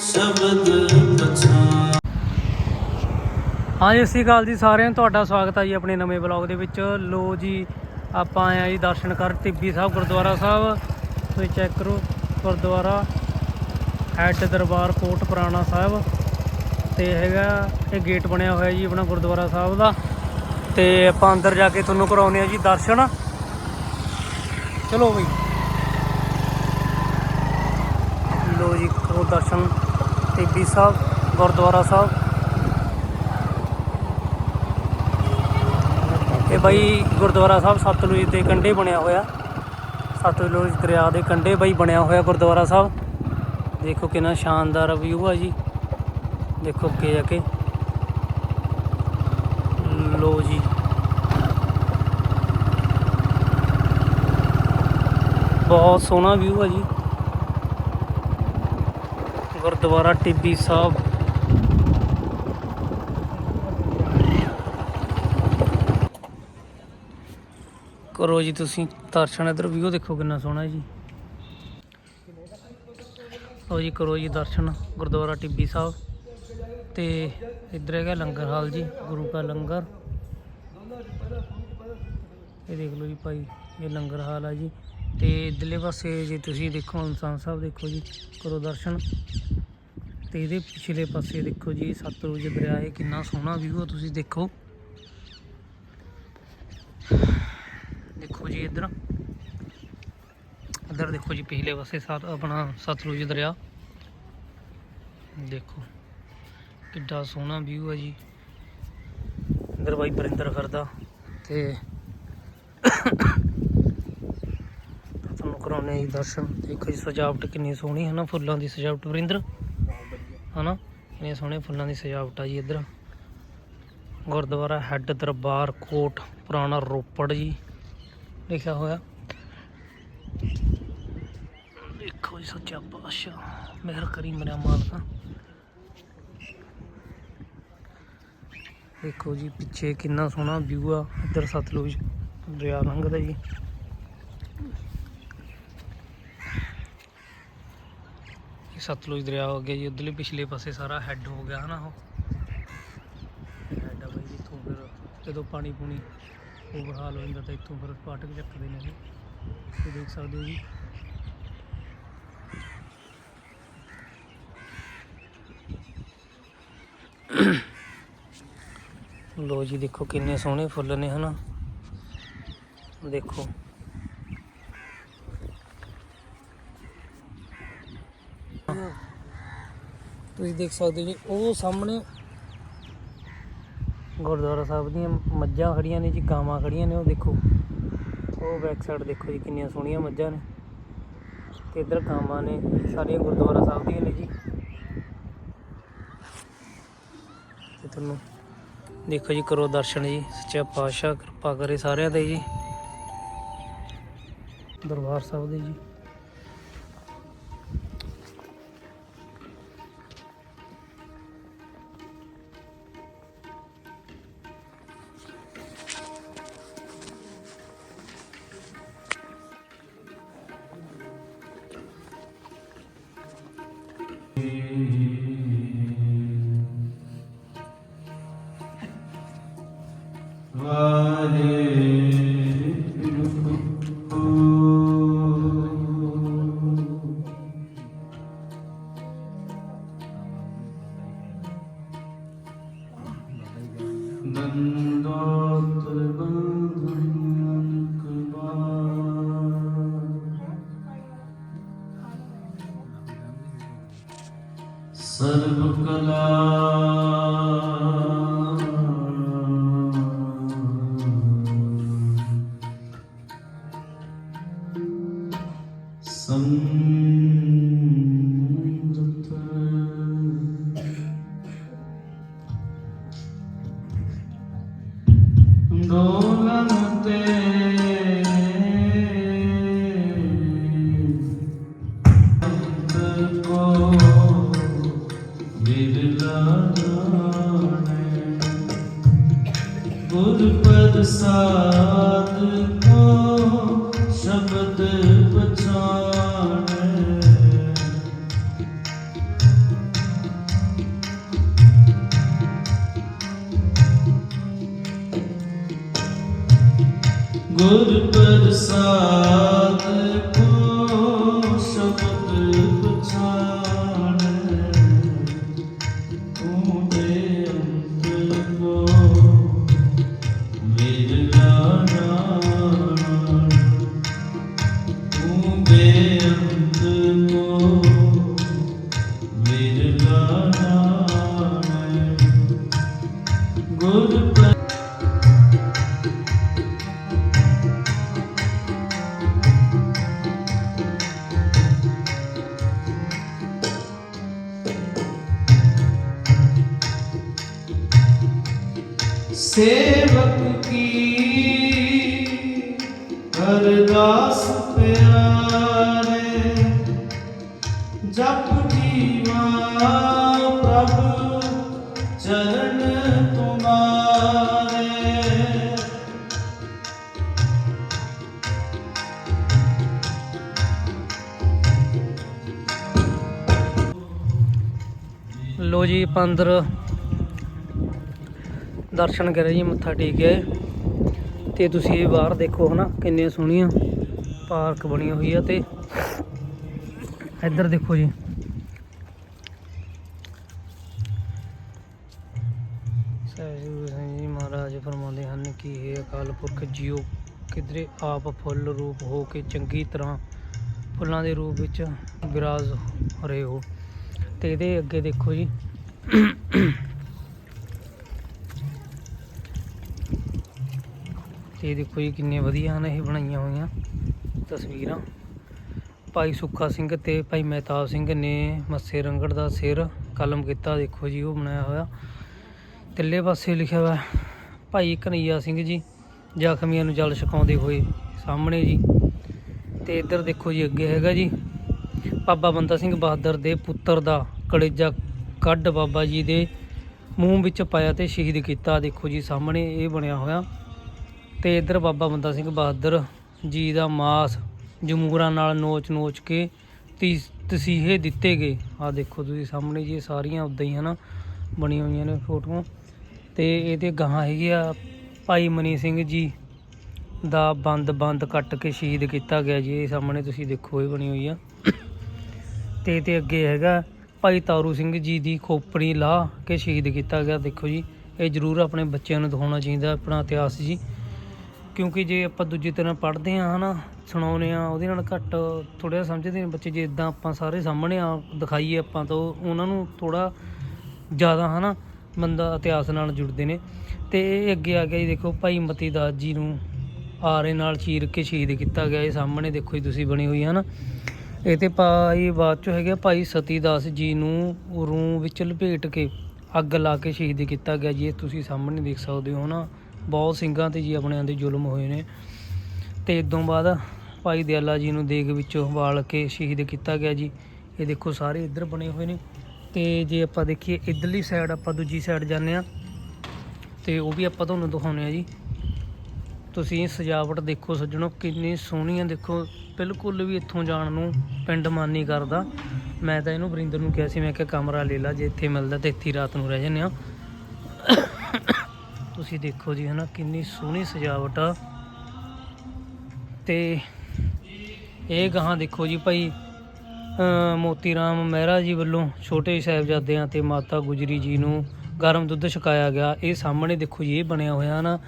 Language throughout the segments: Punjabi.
ਸ਼ਬਦ ਪਛਾਣ। ਹਾਂਜੀ ਸਤਿ ਸ਼੍ਰੀ ਅਕਾਲ ਜੀ, ਸਾਰਿਆਂ ਨੂੰ ਤੁਹਾਡਾ ਸਵਾਗਤ ਹੈ ਜੀ ਆਪਣੇ ਨਵੇਂ ਬਲੌਗ ਦੇ ਵਿੱਚ। ਲੋ ਜੀ, ਆਪਾਂ ਆਏ ਆ ਜੀ ਦਰਸ਼ਨ ਕਰ ਟਿੱਬੀ ਸਾਹਿਬ ਗੁਰਦੁਆਰਾ ਸਾਹਿਬ। ਤੁਸੀਂ ਚੈੱਕ ਕਰੋ, ਗੁਰਦੁਆਰਾ ਹੈਡ ਦਰਬਾਰ ਕੋਟ ਪੁਰਾਣਾ ਸਾਹਿਬ। ਤੇ ਹੈਗਾ, ਇਹ ਗੇਟ ਬਣਿਆ ਹੋਇਆ ਜੀ ਆਪਣਾ ਗੁਰਦੁਆਰਾ ਸਾਹਿਬ ਦਾ। ਤੇ ਆਪਾਂ ਅੰਦਰ ਜਾ ਕੇ ਤੁਹਾਨੂੰ ਕਰਾਉਂਦੇ ਆ ਜੀ ਦਰਸ਼ਨ। ਚਲੋ ਬਈ ਲੋ ਜੀ, ਕਰੋ ਦਰਸ਼ਨ। ਟਿੱਬੀ ਸਾਹਿਬ, ਗੁਰਦੁਆਰਾ ਸਾਹਿਬ। ਇਹ ਬਾਈ ਗੁਰਦੁਆਰਾ ਸਾਹਿਬ ਸਤਲੁਜ ਦੇ ਕੰਢੇ ਬਣਿਆ ਹੋਇਆ। ਸਤਲੁਜ ਦਰਿਆ ਦੇ ਕੰਢੇ ਬਾਈ ਬਣਿਆ ਹੋਇਆ ਗੁਰਦੁਆਰਾ ਸਾਹਿਬ। ਦੇਖੋ ਕਿੰਨਾ ਸ਼ਾਨਦਾਰ ਵਿਊ ਆ ਜੀ। ਦੇਖੋ ਅੱਗੇ ਜਾ ਕੇ। ਲੋ ਜੀ। ਬਹੁਤ ਸੋਹਣਾ ਵਿਊ ਆ ਜੀ। ਗੁਰਦੁਆਰਾ ਟਿੱਬੀ ਸਾਹਿਬ। ਕਰੋ ਜੀ ਤੁਸੀਂ ਦਰਸ਼ਨ ਇਧਰ ਵੀਓ ਦੇਖੋ ਕਿੰਨਾ ਸੋਹਣਾ ਜੀ। ਲਓ ਜੀ, ਕਰੋ ਜੀ ਦਰਸ਼ਨ ਗੁਰਦੁਆਰਾ ਟਿੱਬੀ ਸਾਹਿਬ। ਤੇ ਇੱਧਰ ਹੈਗਾ ਲੰਗਰ ਹਾਲ ਜੀ, ਗੁਰੂ ਕਾ ਲੰਗਰ। ਇਹ ਦੇਖ ਲਓ ਜੀ ਭਾਈ, ਇਹ ਲੰਗਰ ਹਾਲ ਆ ਜੀ। ਤੇ ਇਧਰਲੇ ਪਾਸੇ ਜੇ ਤੁਸੀਂ ਦੇਖੋ, ਇਨਸਾਨ ਸਾਹਿਬ ਦੇਖੋ ਜੀ, ਕਰੋ ਦਰਸ਼ਨ। ਤੇ ਇਹਦੇ ਪਿਛਲੇ ਪਾਸੇ ਦੇਖੋ ਜੀ, ਸਤਲੁਜ ਦਰਿਆ, ਇਹ ਕਿੰਨਾ ਸੋਹਣਾ ਵਿਊ ਆ, ਤੁਸੀਂ ਦੇਖੋ। ਦੇਖੋ ਜੀ ਇੱਧਰ। ਇੱਧਰ ਦੇਖੋ ਜੀ, ਪਿਛਲੇ ਪਾਸੇ ਸਾਤ, ਆਪਣਾ ਸਤਲੁਜ ਦਰਿਆ। ਦੇਖੋ, ਕਿੱਡਾ ਸੋਹਣਾ ਵਿਊ ਹੈ ਜੀ। ਇੱਧਰ ਬਾਈ ਬਰਿੰਦਰ ਫਿਰਦਾ ਤੇ ਤੁਹਾਨੂੰ ਕਰਾਉਣੇ ਜੀ ਦਰਸ਼ਨ। ਦੇਖੋ ਜੀ, ਸਜਾਵਟ ਕਿੰਨੀ ਸੋਹਣੀ ਹੈ ਨਾ, ਫੁੱਲਾਂ ਦੀ ਸਜਾਵਟ। ਬਰਿੰਦਰ ਹਨਾ? ਕਿੰਨੇ ਸੋਹਣੇ ਫੁੱਲਾਂ ਦੀ ਸਜਾਵਟ ਆ ਜੀ ਇੱਧਰ। ਗੁਰਦੁਆਰਾ ਹੈੱਡ ਦਰਬਾਰ ਕੋਟ, ਪੁਰਾਣਾ ਰੋਪੜ ਜੀ। ਲਿਖਿਆ ਹੋਇਆ। ਦੇਖੋ ਜੀ ਸੱਚਾ ਪਾਤਸ਼ਾਹ, ਮਿਹਰ ਕਰੀ ਮੇਰਾ ਮਾਲਕਾ। ਦੇਖੋ ਜੀ, ਪਿੱਛੇ ਕਿੰਨਾ ਸੋਹਣਾ ਵਿਊ ਆ। ਇੱਧਰ ਸਤਲੁਜ ਦਰਿਆ ਲੰਘਦਾ ਜੀ। ਇਹ ਸਤਲੁਜ ਦਰਿਆ ਹੋ ਗਿਆ ਜੀ, ਉਧਰਲੇ ਪਿਛਲੇ ਪਾਸੇ ਸਾਰਾ ਹੈੱਡ ਹੋ ਗਿਆ ਹਨਾ ਉਹ। ਹੈੱਡ ਆ ਬਈ ਜਿੱਥੋਂ ਫਿਰ ਜਦੋਂ ਪਾਣੀ ਪੂਣੀ ਓਵਰ ਹੋ ਜਾਂਦਾ ਤਾਂ ਇੱਥੋਂ ਫਿਰ ਫਾਟਕ ਚੱਕਦੇ ਨੇ ਇਹ ਦੇਖ ਸਕਦੇ ਹੋ ਜੀ। ਲੋ ਜੀ, ਦੇਖੋ ਕਿੰਨੇ ਸੋਹਣੇ ਫੁੱਲ ਨੇ ਹਨਾ। ਦੇਖੋ। ਤੁਸੀਂ ਦੇਖ ਸਕਦੇ ਹੋ ਜੀ, ਉਹ ਸਾਹਮਣੇ ਗੁਰਦੁਆਰਾ ਸਾਹਿਬ ਦੀਆਂ ਮੱਝਾਂ ਖੜੀਆਂ ਨੇ ਜੀ, ਗਾਵਾਂ ਖੜੀਆਂ ਨੇ, ਉਹ ਦੇਖੋ। ਉਹ ਬੈਕ ਸਾਈਡ ਦੇਖੋ ਜੀ, ਕਿੰਨੀਆਂ ਸੋਹਣੀਆਂ ਮੱਝਾਂ ਨੇ। ਤੇ ਇੱਧਰ ਗਾਵਾਂ ਨੇ, ਸਾਰੀਆਂ ਗੁਰਦੁਆਰਾ ਸਾਹਿਬ ਦੀਆਂ ਨੇ ਜੀ। ਤੇ ਤੁਹਾਨੂੰ ਦੇਖੋ ਜੀ, ਕਰੋ ਦਰਸ਼ਨ ਜੀ, ਸੱਚਾ ਪਾਤਸ਼ਾਹ ਕਿਰਪਾ ਕਰੇ ਸਾਰਿਆਂ ਦੇ ਜੀ। ਦਰਬਾਰ ਸਾਹਿਬ ਦੇ ਜੀ। Nando Tulbandhu Sarvam Kala ਯਾਦ ਕੋ ਸ਼ਬਦ ਪਛਾਣੇ। ਗੁਰ ਪ੍ਰਸਾਦ ਕੋ ਸ਼ਬਦ ਪਛਾਣੇ। ਓ ਸੇਵਕ ਕੀ? ਅਰਦਾਸ ਪਿਆਰੇ ਜਪ ਜੀਵਾ ਪ੍ਰਭ ਚਰਨ ਤੁਮਾਰੇ ਲੋ ਜੀ ਆਪਾਂ ਅੰਦਰ ਦਰਸ਼ਨ ਕਰੇ ਜੀ, ਮੱਥਾ ਟੇਕਿਆ ਤੇ ਤੁਸੀਂ ਇਹ ਬਾਹਰ ਦੇਖੋ ਹਨਾ, ਕਿੰਨੀਆਂ ਸੋਹਣੀਆਂ ਪਾਰਕ ਬਣੀ ਹੋਈ ਆ ਤੇ ਇੱਧਰ ਦੇਖੋ ਜੀ। ਸਹਿਜੂ ਸਿੰਘ ਜੀ, ਮਹਾਰਾਜ ਫਰਮਾਉਂਦੇ ਹਨ ਕਿ ਇਹ ਅਕਾਲ ਪੁਰਖ, ਜੀਓ ਕਿਧਰੇ ਆਪ ਫੁੱਲ ਰੂਪ ਹੋ ਕੇ ਚੰਗੀ ਤਰ੍ਹਾਂ ਫੁੱਲਾਂ ਦੇ ਰੂਪ ਵਿੱਚ ਵਿਰਾਜ ਰਹੇ ਹੋ। ਤੇ ਇਹਦੇ ਅੱਗੇ ਦੇਖੋ ਜੀ। ਤੇ ਦੇਖੋ ਜੀ ਕਿੰਨੇ ਵਧੀਆ ਹਨ ਇਹ ਬਣਾਈਆਂ ਹੋਈਆਂ ਤਸਵੀਰਾਂ। ਭਾਈ ਸੁੱਖਾ ਸਿੰਘ ਤੇ ਭਾਈ ਮਹਿਤਾਬ ਸਿੰਘ ਨੇ ਮੱਸੇ ਰੰਗੜ ਦਾ ਸਿਰ ਕਲਮ ਕੀਤਾ, ਦੇਖੋ ਜੀ ਉਹ ਬਣਾਇਆ ਹੋਇਆ। ਤਿੱਲੇ ਪਾਸੇ ਲਿਖਿਆ ਹੋਇਆ ਭਾਈ ਕਨਈਆ ਸਿੰਘ ਜੀ, ਜ਼ਖਮੀਆਂ ਨੂੰ ਜਲ ਛਕਾਉਂਦੇ ਹੋਏ ਸਾਹਮਣੇ ਜੀ। ਤੇ ਇੱਧਰ ਦੇਖੋ ਜੀ ਅੱਗੇ ਹੈਗਾ ਜੀ, ਬਾਬਾ ਬੰਦਾ ਸਿੰਘ ਬਹਾਦਰ ਦੇ ਪੁੱਤਰ ਦਾ ਕਲੇਜਾ ਕੱਢ ਬਾਬਾ ਜੀ ਦੇ ਮੂੰਹ ਵਿੱਚ ਪਾਇਆ ਤੇ ਸ਼ਹੀਦ ਕੀਤਾ, ਦੇਖੋ ਜੀ ਸਾਹਮਣੇ ਇਹ ਬਣਿਆ ਹੋਇਆ। ਤੇ ਇੱਧਰ ਬਾਬਾ ਬੰਦਾ ਸਿੰਘ ਬਹਾਦਰ ਜੀ ਦਾ ਮਾਸ ਜਮੂਰਾਂ ਨਾਲ ਨੋਚ-ਨੋਚ ਕੇ ਤੀ- ਤਸੀਹੇ ਦਿੱਤੇ ਗਏ। ਆ ਦੇਖੋ ਤੁਸੀਂ ਸਾਹਮਣੇ ਜੀ, ਇਹ ਸਾਰੀਆਂ ਉਦਾਂ ਹੀ ਹਨਾ, ਬਣੀਆਂ ਹੋਈਆਂ ਨੇ ਫੋਟੋਆਂ। ਤੇ ਇਹਦੇ ਗਾਹਾਂ ਹੈਗੀ ਆ ਭਾਈ ਮਨੀ ਸਿੰਘ ਜੀ ਦਾ ਬੰਦ ਬੰਦ ਕੱਟ ਕੇ ਸ਼ਹੀਦ ਕੀਤਾ ਗਿਆ ਜੀ। ਇਹ ਸਾਹਮਣੇ ਤੁਸੀਂ ਦੇਖੋ, ਇਹ ਬਣੀ ਹੋਈ ਆ। ਤੇ ਤੇ ਅੱਗੇ ਹੈਗਾ ਭਾਈ ਤਾਰੂ ਸਿੰਘ ਜੀ ਦੀ ਖੋਪੜੀ ਲਾ ਕੇ ਸ਼ਹੀਦ ਕੀਤਾ ਗਿਆ। ਦੇਖੋ ਜੀ, ਇਹ ਜ਼ਰੂਰ ਆਪਣੇ ਬੱਚਿਆਂ ਨੂੰ ਦਿਖਾਉਣਾ ਚਾਹੀਦਾ, ਆਪਣਾ ਇਤਿਹਾਸ ਜੀ। ਕਿਉਂਕਿ ਜੇ ਆਪਾਂ ਦੂਜੀ ਤਰ੍ਹਾਂ ਪੜ੍ਹਦੇ ਆ ਹਨਾ, ਸੁਣਾਉਂਦੇ ਆ ਉਹਦੇ ਨਾਲ ਘੱਟ ਥੋੜ੍ਹਾ ਸਮਝਦੇ ਨੇ ਬੱਚੇ, ਜੇ ਇਦਾਂ ਆਪਾਂ ਸਾਰੇ ਸਾਹਮਣੇ ਆ ਦਿਖਾਈਏ ਆਪਾਂ, ਤਾਂ ਉਹਨਾਂ ਨੂੰ ਥੋੜਾ ਜ਼ਿਆਦਾ, ਹਨਾ ਬੰਦਾ ਇਤਿਹਾਸ ਨਾਲ ਜੁੜਦੇ ਨੇ। ਤੇ ਇਹ ਅੱਗੇ ਆ ਗਿਆ ਜੀ, ਦੇਖੋ, ਭਾਈ ਮਤੀ ਦਾਸ ਜੀ ਨੂੰ ਆਰੇ ਨਾਲ ਚੀਰ ਕੇ ਸ਼ਹੀਦ ਕੀਤਾ ਗਿਆ, ਇਹ ਸਾਹਮਣੇ ਦੇਖੋ ਜੀ, ਤੁਸੀਂ ਬਣੀ ਹੋਈ ਹੈ ਨਾ ਇਹ ਤੇ ਭਾਈ ਬਾਅਦ ਚੋਂ ਹੈਗੇ ਭਾਈ ਸਤੀ ਦਾਸ ਜੀ ਨੂੰ ਰੂਹ ਵਿੱਚ ਲਪੇਟ ਕੇ ਅੱਗ ਲਾ ਕੇ ਸ਼ਹੀਦ ਕੀਤਾ ਗਿਆ ਜੀ, ਇਹ ਤੁਸੀਂ ਸਾਹਮਣੇ ਦੇਖ ਸਕਦੇ ਹੋ ਨਾ ਬਹੁਤ ਸਿੰਘਾਂ ਤੇ ਜੀ ਆਪਣਿਆਂ ਦੇ ਜ਼ੁਲਮ ਹੋਏ ਨੇ। ਤੇ ਇਦੋਂ ਬਾਅਦ ਭਾਈ ਦਿਆਲਾ ਜੀ ਨੂੰ ਦੇਗ ਵਿੱਚੋਂ ਵਾਲ ਕੇ ਸ਼ਹੀਦ ਕੀਤਾ ਗਿਆ ਜੀ। ਇਹ ਦੇਖੋ ਸਾਰੇ ਇੱਧਰ ਬਣੇ ਹੋਏ ਨੇ। ਤੇ ਜੇ ਆਪਾਂ ਦੇਖੀਏ ਇਧਰਲੀ ਸਾਈਡ ਆਪਾਂ ਦੂਜੀ ਸਾਈਡ ਜਾਂਦੇ ਆ ਤੇ ਉਹ ਵੀ ਆਪਾਂ ਤੁਹਾਨੂੰ ਦਿਖਾਉਂਦੇ ਆ ਜੀ। ਤੁਸੀਂ ਸਜਾਵਟ ਦੇਖੋ ਸੱਜਣੋ, ਕਿੰਨੀ ਸੋਹਣੀ ਆ। ਦੇਖੋ, ਬਿਲਕੁਲ ਵੀ ਇੱਥੋਂ ਜਾਣ ਨੂੰ ਪਿੰਡ ਮਨ ਨਹੀਂ ਕਰਦਾ। ਮੈਂ ਤਾਂ ਇਹਨੂੰ ਵਰਿੰਦਰ ਨੂੰ ਕਿਹਾ ਸੀ, ਮੈਂ ਕਿਹਾ, ਕਮਰਾ ਲੈ ਲਾ, ਜੇ ਇੱਥੇ ਮਿਲਦਾ ਤੇ ਇੱਥੇ ਹੀ ਰਾਤ ਨੂੰ ਰਹਿ ਜੰਨੇ ਆ ਤੁਸੀਂ ਦੇਖੋ ਜੀ ਹਨਾ ਕਿੰਨੀ ਸੋਹਣੀ ਸਜਾਵਟ ਆ। ਤੇ ਇਹ ਗਾਹਾਂ ਦੇਖੋ ਜੀ ਭਾਈ ਮੋਤੀ ਰਾਮ ਮਹਿਰਾ ਜੀ ਵੱਲੋਂ ਛੋਟੇ ਸਾਹਿਬਜ਼ਾਦਿਆਂ ਤੇ ਮਾਤਾ ਗੁਜਰੀ ਜੀ ਨੂੰ ਗਰਮ ਦੁੱਧ ਛਕਾਇਆ ਗਿਆ। ਇਹ ਸਾਹਮਣੇ ਦੇਖੋ ਜੀ ਇਹ ਬਣਿਆ ਹੋਇਆ ਨਾ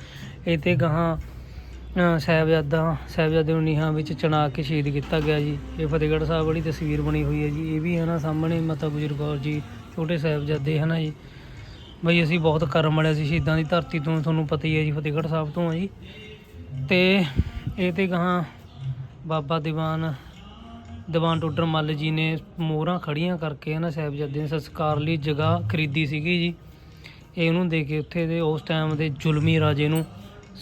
ਇਹ ਤੇ ਗਾਹਾਂ ਅ, ਸਾਹਿਬਜ਼ਾਦਾ ਸਾਹਿਬਜ਼ਾਦੇ ਨੂੰ ਨੀਹਾਂ ਵਿੱਚ ਚਣਾ ਕੇ ਸ਼ਹੀਦ ਕੀਤਾ ਗਿਆ ਜੀ। ਇਹ ਫਤਿਹਗੜ੍ਹ ਸਾਹਿਬ ਵਾਲੀ ਤਸਵੀਰ ਬਣੀ ਹੋਈ ਹੈ ਜੀ। ਇਹ ਵੀ ਹੈ ਨਾ ਸਾਹਮਣੇ ਮਾਤਾ ਗੁਜਰ ਕੌਰ ਜੀ ਛੋਟੇ ਸਾਹਿਬਜ਼ਾਦੇ ਹੈ ਨਾ ਜੀ। ਬਈ ਅਸੀਂ ਬਹੁਤ ਕਰਮ ਵਾਲੇ ਸੀ, ਸ਼ਹੀਦਾਂ ਦੀ ਧਰਤੀ ਤੋਂ, ਤੁਹਾਨੂੰ ਪਤਾ ਹੀ ਹੈ ਜੀ, ਫਤਿਹਗੜ੍ਹ ਸਾਹਿਬ ਤੋਂ ਆ ਜੀ। ਤੇ ਇਹ ਤੇ ਗਾਹਾਂ ਬਾਬਾ ਦੀਵਾਨ ਦੀਵਾਨ ਟੋਡਰ ਮੱਲ ਜੀ ਨੇ ਮੋਹਰਾਂ ਖੜੀਆਂ ਕਰਕੇ ਨਾ ਸਾਹਿਬਜ਼ਾਦੇ ਦੇ ਸੰਸਕਾਰ ਲਈ ਜਗ੍ਹਾ ਖਰੀਦੀ ਸੀਗੀ ਜੀ। ਇਹ ਉਹਨੂੰ ਦੇ ਕੇ ਉੱਥੇ ਦੇ, ਉਸ ਟਾਈਮ ਦੇ ਜ਼ੁਲਮੀ ਰਾਜੇ ਨੂੰ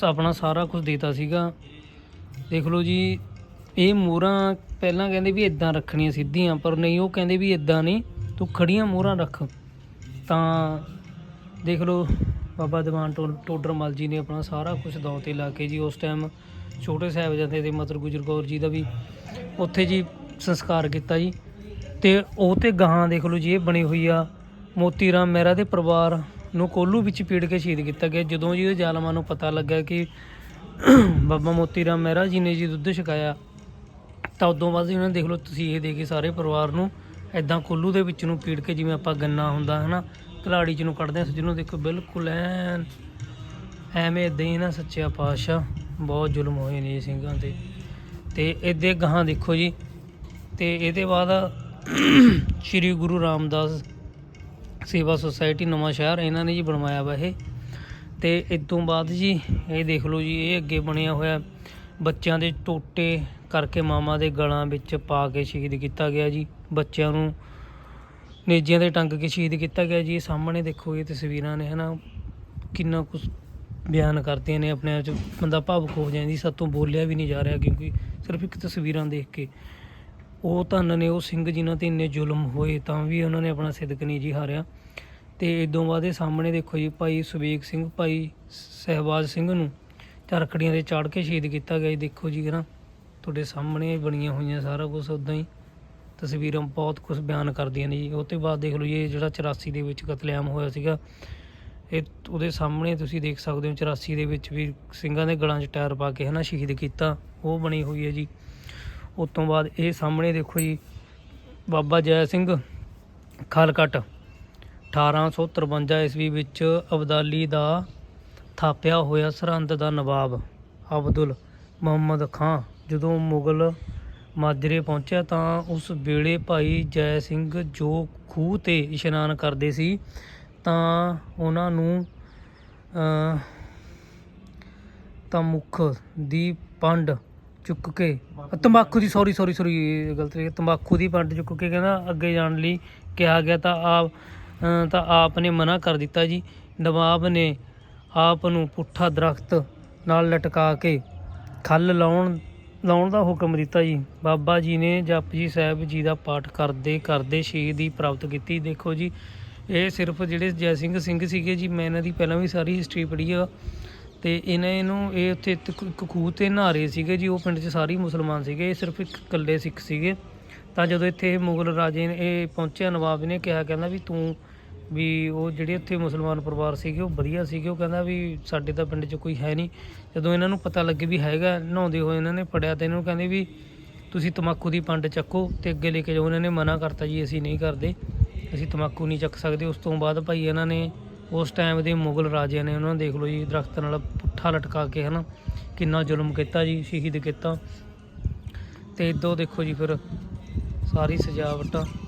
ਆਪਣਾ ਸਾਰਾ ਕੁਝ ਦਿੱਤਾ ਸੀਗਾ। ਦੇਖ ਲਓ ਜੀ, ਇਹ ਮੋਹਰਾਂ ਪਹਿਲਾਂ ਕਹਿੰਦੇ ਵੀ ਇਦਾਂ ਰੱਖਣੀਆਂ ਸਿੱਧੀਆਂ, ਪਰ ਨਹੀਂ, ਉਹ ਕਹਿੰਦੇ ਵੀ ਇਦਾਂ ਨਹੀਂ, ਤੂੰ ਖੜੀਆਂ ਮੋਹਰਾਂ ਰੱਖ। ਤਾਂ ਦੇਖ ਲਓ, ਬਾਬਾ ਦੀਵਾਨ ਟੋ- ਟੋਡਰ ਜੀ ਨੇ ਆਪਣਾ ਸਾਰਾ ਕੁਝ ਦੌ ਤੇ ਲਾ ਕੇ ਜੀ, ਉਸ ਟਾਈਮ ਛੋਟੇ ਸਾਹਿਬਜ਼ਾਦੇ ਦੇ ਮਤਰ ਗੁਜਰ ਕੌਰ ਜੀ ਦਾ ਵੀ ਉੱਥੇ ਜੀ ਸੰਸਕਾਰ ਕੀਤਾ ਜੀ। ਤੇ ਉਹ ਤੇ ਗਾਹਾਂ ਦੇਖ ਲਓ ਜੀ, ਇਹ ਬਣੀ ਹੋਈ ਆ ਮੋਤੀ ਰਾਮ ਮਹਿਰਾ ਦੇ ਪਰਿਵਾਰ ਨੂੰ ਕੋਲੂ ਵਿੱਚ ਪੀੜ ਕੇ ਸ਼ਹੀਦ ਕੀਤਾ ਗਿਆ। ਜਦੋਂ ਜੀ ਉਹ ਜ਼ਾਲਮਾਂ ਨੂੰ ਪਤਾ ਲੱਗਾ ਕਿ ਬਾਬਾ ਮੋਤੀ ਰਾਮ ਮਹਿਰਾ ਜੀ ਨੇ ਜੀ ਦੁੱਧ ਛਕਾਇਆ, ਤਾਂ ਉਦੋਂ ਬਾਅਦ ਉਹਨਾਂ ਨੇ ਦੇਖ ਲਓ, ਤੁਸੀਂ ਇਹ ਦੇ ਕੇ ਸਾਰੇ ਪਰਿਵਾਰ ਨੂੰ ਐਦਾਂ ਕੋਲੂ ਦੇ ਵਿੱਚ ਨੂੰ ਪੀੜ ਕੇ ਜਿਵੇਂ ਆਪਾਂ ਗੰਨਾ ਹੁੰਦਾ, ਹਨਾ ਕਲਾੜੀ ਚ ਨੂੰ ਕੱਢਦੇ ਹਾਂ ਜਿਹਨੂੰ ਦੇਖੋ ਬਿਲਕੁਲ ਐਨ, ਐਵੇਂ ਇਦਾਂ ਹੀ ਨਾ ਸੱਚਿਆ ਪਾਤਸ਼ਾਹ, ਬਹੁਤ ਜ਼ੁਲਮ ਹੋਏ ਨੇ ਜੀ ਸਿੰਘਾਂ ਤੇ। ਤੇ ਇਹਦੇ ਗਾਹਾਂ ਦੇਖੋ ਜੀ, ਤੇ ਇਹਦੇ ਬਾਅਦ ਸ੍ਰੀ ਗੁਰੂ ਰਾਮਦਾਸ ਸੇਵਾ ਸੁਸਾਇਟੀ ਨਵਾਂ ਸ਼ਹਿਰ ਇਹਨਾਂ ਨੇ ਜੀ ਬਣਵਾਇਆ ਵਾ ਇਹ। ਤੇ ਇਸ ਤੋਂ ਬਾਅਦ ਜੀ ਇਹ ਦੇਖ ਲਓ ਜੀ, ਇਹ ਅੱਗੇ ਬਣਿਆ ਹੋਇਆ ਬੱਚਿਆਂ ਦੇ ਟੋਟੇ ਕਰਕੇ ਮਾਮਾ ਦੇ ਗਲਾਂ ਵਿੱਚ ਪਾ ਕੇ ਸ਼ਹੀਦ ਕੀਤਾ ਗਿਆ ਜੀ, ਬੱਚਿਆਂ ਨੂੰ ਨੇਜਿਆਂ 'ਤੇ ਟੰਗ ਕੇ ਸ਼ਹੀਦ ਕੀਤਾ ਗਿਆ ਜੀ। ਇਹ ਸਾਹਮਣੇ ਦੇਖੋ ਇਹ ਤਸਵੀਰਾਂ ਨੇ, ਹਨਾ। ਕਿੰਨਾ ਕੁਝ ਬਿਆਨ ਕਰਦੀਆਂ ਨੇ ਆਪਣੇ ਆਪ ਚ। ਬੰਦਾ ਭਾਵੁਕ ਹੋ ਜਾਂਦਾ ਸਭ ਤੋਂ ਬੋਲਿਆ ਵੀ ਨਹੀਂ ਜਾ ਰਿਹਾ ਕਿਉਂਕਿ ਸਿਰਫ ਇੱਕ ਤਸਵੀਰਾਂ ਦੇਖ ਕੇ। ਉਹ ਧੰਨ ਨੇ, ਉਹ ਸਿੰਘ ਜਿਨ੍ਹਾਂ ਤੇ ਇੰਨੇ ਜ਼ੁਲਮ ਹੋਏ, ਤਾਂ ਵੀ ਉਹਨਾਂ ਨੇ ਆਪਣਾ ਸਿਦਕ ਨਹੀਂ ਜੀ ਹਾਰਿਆ। ਤੇ ਇਦੋਂ ਬਾਅਦ ਇਹ ਸਾਹਮਣੇ ਦੇਖੋ ਜੀ, ਭਾਈ ਸੁਬੇਗ ਸਿੰਘ, ਭਾਈ ਸਹਿਬਾਜ ਸਿੰਘ ਨੂੰ ਚਰਖੜੀਆਂ 'ਤੇ ਚਾੜ ਕੇ ਸ਼ਹੀਦ ਕੀਤਾ ਗਿਆ ਜੀ। ਦੇਖੋ ਜੀ ਨਾ ਤੁਹਾਡੇ ਸਾਹਮਣੇ ਬਣੀਆਂ ਹੋਈਆਂ ਸਾਰਾ ਕੁਝ ਉਦਾਂ ਹੀ। ਤਸਵੀਰਾਂ ਬਹੁਤ ਕੁਝ ਬਿਆਨ ਕਰਦੀਆਂ ਨੇ ਜੀ। ਉਹ ਤੋਂ ਬਾਅਦ ਦੇਖ ਲਓ ਜੀ, ਇਹ ਜਿਹੜਾ 84 ਦੇ ਵਿੱਚ ਕਤਲੇਆਮ ਹੋਇਆ ਸੀਗਾ, ਇਹ ਉਹਦੇ ਸਾਹਮਣੇ ਤੁਸੀਂ ਦੇਖ ਸਕਦੇ ਹੋ 84 ਦੇ ਵਿੱਚ ਵੀ ਸਿੰਘਾਂ ਦੇ ਗਲਾਂ 'ਚ ਟਾਇਰ ਪਾ ਕੇ ਹਨਾ ਸ਼ਹੀਦ ਕੀਤਾ। ਉਹ ਬਣੀ ਹੋਈ ਹੈ ਜੀ। ਉਸ ਤੋਂ ਬਾਅਦ ਇਹ ਸਾਹਮਣੇ ਦੇਖੋ ਜੀ, ਬਾਬਾ ਜੈ ਸਿੰਘ ਖਾਲਕਟ 1853 ਈਸਵੀ ਵਿੱਚ ਅਬਦਾਲੀ ਦਾ ਥਾਪਿਆ ਹੋਇਆ ਸਰਹੰਦ ਦਾ ਨਵਾਬ ਅਬਦੁਲ ਮੁਹੰਮਦ ਖਾਂ, ਜਦੋਂ ਮੁਗਲ ਮਾਜਰੇ ਪਹੁੰਚਿਆ ਤਾਂ ਉਸ ਵੇਲੇ ਭਾਈ ਜੈ ਸਿੰਘ ਜੋ ਖੂਹ ਤੇ ਇਸ਼ਨਾਨ ਕਰਦੇ ਸੀ ਤਾਂ ਉਹਨਾਂ ਨੂੰ ਅ ਤਮੁਖ ਦੀ ਪੰਡ ਚੁੱਕ ਕੇ ਤੰਬਾਕੂ ਦੀ ਸੌਰੀ ਸੌਰੀ ਸੌਰੀ ਗਲਤ ਰਹੀ ਤੰਬਾਕੂ ਦੀ ਪੰਡ ਚੁੱਕ ਕੇ ਕਹਿੰਦਾ ਅੱਗੇ ਜਾਣ ਲਈ ਕਿਹਾ ਗਿਆ ਤਾਂ ਆਪ ਤਾਂ ਆਪ ਨੇ ਮਨਾ ਕਰ ਦਿੱਤਾ ਜੀ। ਨਵਾਬ ਨੇ ਆਪ ਨੂੰ ਪੁੱਠਾ ਦਰਖਤ ਨਾਲ ਲਟਕਾ ਕੇ ਖੱਲ ਲਾਉਣ ਲਾਉਣ ਦਾ ਹੁਕਮ ਦਿੱਤਾ ਜੀ। ਬਾਬਾ ਜੀ ਨੇ ਜਪਜੀ ਸਾਹਿਬ ਜੀ ਦਾ ਪਾਠ ਕਰਦੇ ਕਰਦੇ ਸ਼ਹੀਦੀ ਪ੍ਰਾਪਤ ਕੀਤੀ। ਦੇਖੋ ਜੀ, ਇਹ ਸਿਰਫ ਜਿਹੜੇ ਜੈ ਸਿੰਘ ਸਿੰਘ ਸੀਗੇ ਜੀ, ਮੈਂ ਇਹਨਾਂ ਦੀ ਪਹਿਲਾਂ ਵੀ ਸਾਰੀ ਹਿਸਟਰੀ ਪੜ੍ਹੀ ਆ। ਤੇ ਇਹਨਾਂ ਇਹਨੂੰ ਇਹ ਉੱਥੇ ਇੱਕ ਖੂਹ ਤੇ ਨਹਾ ਸੀਗੇ ਜੀ, ਉਹ ਪਿੰਡ 'ਚ ਸਾਰੇ ਮੁਸਲਮਾਨ ਸੀਗੇ। ਇਹ ਸਿਰਫ ਇੱਕ ਇਕੱਲੇ ਸਿੱਖ ਸੀਗੇ। ਤਾਂ ਜਦੋਂ ਇੱਥੇ ਇਹ ਮੁਗਲ ਰਾਜੇ ਨੇ, ਇਹ ਪਹੁੰਚਿਆ ਨਵਾਬ ਨੇ, ਕਿਹਾ ਕਹਿੰਦਾ ਵੀ ਤੂੰ ਵੀ ਉਹ ਜਿਹੜੇ ਉੱਥੇ ਮੁਸਲਮਾਨ ਪਰਿਵਾਰ ਸੀਗੇ, ਉਹ ਵਧੀਆ ਸੀਗੇ। ਉਹ ਕਹਿੰਦਾ ਵੀ ਸਾਡੇ ਤਾਂ ਪਿੰਡ 'ਚ ਕੋਈ ਹੈ ਨਹੀਂ। ਜਦੋਂ ਇਹਨਾਂ ਨੂੰ ਪਤਾ ਲੱਗੇ ਵੀ ਹੈਗਾ, ਨਹਾਉਂਦੇ ਹੋਏ ਇਹਨਾਂ ਨੇ ਫੜਿਆ ਤੇ ਇਹਨਾਂ ਨੂੰ ਕਹਿੰਦੇ ਵੀ ਤੁਸੀਂ ਤਮਾਕੂ ਦੀ ਪੰਡ ਚੱਕੋ ਤੇ ਅੱਗੇ ਲੈ ਕੇ ਜਾਓ। ਇਹਨਾਂ ਨੇ ਮਨਾ ਕਰਤਾ ਜੀ, ਅਸੀਂ ਨਹੀਂ ਕਰਦੇ। ਅਸੀਂ ਤਮਾਕੂ ਨਹੀਂ ਚੱਕ ਸਕਦੇ। ਉਸ ਤੋਂ ਬਾਅਦ ਭਾਈ ਇਹਨਾਂ ਨੇ ਉਸ ਟਾਈਮ ਦੇ ਮੁਗਲ ਰਾਜਿਆਂ ਨੇ ਉਹਨਾਂ ਨੂੰ ਦੇਖ ਲਓ ਜੀ, ਦਰਖਤ ਨਾਲ ਪੁੱਠਾ ਲਟਕਾ ਕੇ ਹਨਾ, ਕਿੰਨਾ ਜ਼ੁਲਮ ਕੀਤਾ ਜੀ, ਸ਼ਹੀਦ ਕੀਤਾ। ਤੇ ਇਦੋਂ ਦੇਖੋ ਜੀ ਫਿਰ, ਸਾਰੀ ਸਜਾਵਟ।